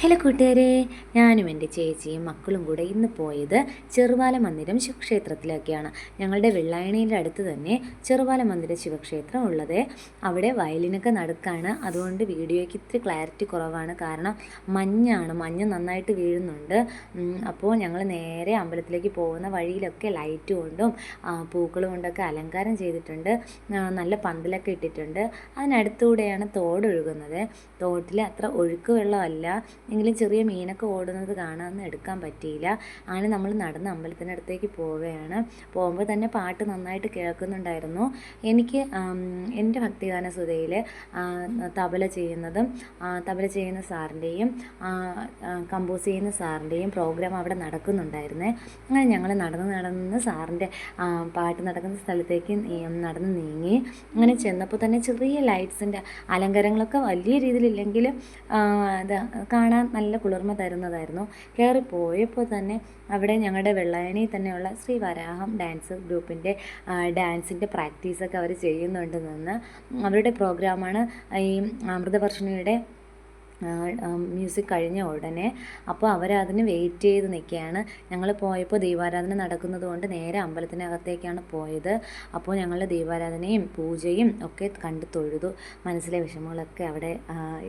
Hello കൂട്ടുകാരെ ഞാനും എന്റെ ചേച്ചിയും മക്കളും കൂടെ ഇന്ന് പോയത് ചെറുപാല മന്ദിരം ശിവക്ഷേത്രത്തിലൊക്കെയാണ്. ഞങ്ങളുടെ വെള്ളായണിയുടെ അടുത്ത് തന്നെ ചെറുപാല മന്ദിര ശിവക്ഷേത്രം ഉള്ളത്. അവിടെ വയലിനൊക്കെ നടുക്കാണ്. അതുകൊണ്ട് വീഡിയോയ്ക്ക് ഇത്തിരി ക്ലാരിറ്റി കുറവാണ്. കാരണം മഞ്ഞാണ്. മഞ്ഞ് നന്നായിട്ട് വീഴുന്നുണ്ട്. അപ്പോൾ ഞങ്ങൾ നേരെ അമ്പലത്തിലേക്ക് പോകുന്ന വഴിയിലൊക്കെ ലൈറ്റ് കൊണ്ടും പൂക്കൾ കൊണ്ടൊക്കെ അലങ്കാരം ചെയ്തിട്ടുണ്ട്. നല്ല പന്തലൊക്കെ ഇട്ടിട്ടുണ്ട്. അതിനടുത്തൂടെയാണ് തോടൊഴുകുന്നത്. തോട്ടിൽ അത്ര ഒഴുക്ക് വെള്ളമല്ല. എങ്കിലും ചെറിയ മീനൊക്കെ ഓടുന്നത് കാണാമെന്ന് എടുക്കാൻ പറ്റിയില്ല. അങ്ങനെ നമ്മൾ നടന്ന് അമ്പലത്തിനടുത്തേക്ക് പോവുകയാണ്. പോകുമ്പോൾ തന്നെ പാട്ട് നന്നായിട്ട് കേൾക്കുന്നുണ്ടായിരുന്നു. എനിക്ക് എന്റെ ഭക്തിഗാന സുധയിൽ തബല ചെയ്യുന്നതും തബല ചെയ്യുന്ന സാറിന്റെയും കമ്പോസ് ചെയ്യുന്ന സാറിന്റെയും പ്രോഗ്രാം അവിടെ നടക്കുന്നുണ്ടായിരുന്നേ. അങ്ങനെ ഞങ്ങൾ നടന്ന് നടന്ന് സാറിന്റെ പാട്ട് നടക്കുന്ന സ്ഥലത്തേക്ക് നടന്ന് നീങ്ങി. അങ്ങനെ ചെന്നപ്പോൾ തന്നെ ചെറിയ ലൈറ്റ്സിന്റെ അലങ്കാരങ്ങളൊക്കെ വലിയ രീതിയിലില്ലെങ്കിലും അത് കാണാൻ നല്ല കുളിർമ തരുന്നതായിരുന്നു. കയറി പോയപ്പോൾ തന്നെ അവിടെ ഞങ്ങളുടെ വെള്ളായണി തന്നെയുള്ള ശ്രീ വരാഹം ഡാൻസ് ഗ്രൂപ്പിന്റെ ഡാൻസിന്റെ പ്രാക്ടീസൊക്കെ അവർ ചെയ്യുന്നുണ്ട് നിന്ന് അവരുടെ പ്രോഗ്രാമാണ് ഈ അമൃതവർഷിണിയുടെ മ്യൂസിക് കഴിഞ്ഞ ഉടനെ. അപ്പോൾ അവരതിന് വെയിറ്റ് ചെയ്ത് നിൽക്കുകയാണ്. ഞങ്ങൾ പോയപ്പോൾ ദീപാരാധന നടക്കുന്നത് കൊണ്ട് നേരെ അമ്പലത്തിനകത്തേക്കാണ് പോയത്. അപ്പോൾ ഞങ്ങൾ ദീപാരാധനയും പൂജയും ഒക്കെ കണ്ട് തൊഴുതു. മനസ്സിലെ വിഷമങ്ങളൊക്കെ അവിടെ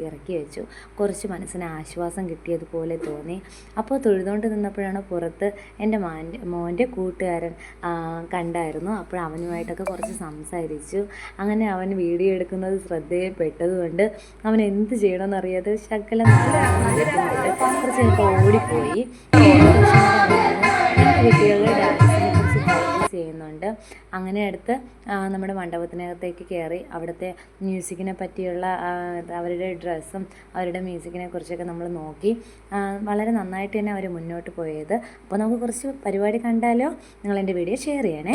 ഇറക്കി വെച്ചു. കുറച്ച് മനസ്സിന് ആശ്വാസം കിട്ടിയതുപോലെ തോന്നി. അപ്പോൾ തൊഴുതുകൊണ്ട് നിന്നപ്പോഴാണ് പുറത്ത് എന്റെ മാന്റെ മോന്റെ കൂട്ടുകാരൻ കണ്ടായിരുന്നു. അപ്പോൾ അവനുമായിട്ടൊക്കെ കുറച്ച് സംസാരിച്ചു. അങ്ങനെ അവൻ വീഡിയോ എടുക്കുന്നത് ശ്രദ്ധയിൽപ്പെട്ടതുകൊണ്ട് അവൻ എന്ത് ചെയ്യണമെന്നറിയാതെ ശകലം ഓടിപ്പോയി. ചെയ്യുന്നുണ്ട്. അങ്ങനെ അടുത്ത് നമ്മുടെ മണ്ഡപത്തിനകത്തേക്ക് കയറി അവിടുത്തെ മ്യൂസിക്കിനെ പറ്റിയുള്ള അവരുടെ ഡ്രസ്സും അവരുടെ മ്യൂസിക്കിനെ കുറിച്ചൊക്കെ നമ്മൾ നോക്കി. വളരെ നന്നായിട്ട് തന്നെ അവർ മുന്നോട്ട് പോയത്. അപ്പോൾ നമുക്ക് കുറച്ച് പരിപാടി കണ്ടാലോ? നിങ്ങൾ എന്റെ വീഡിയോ ഷെയർ ചെയ്യണേ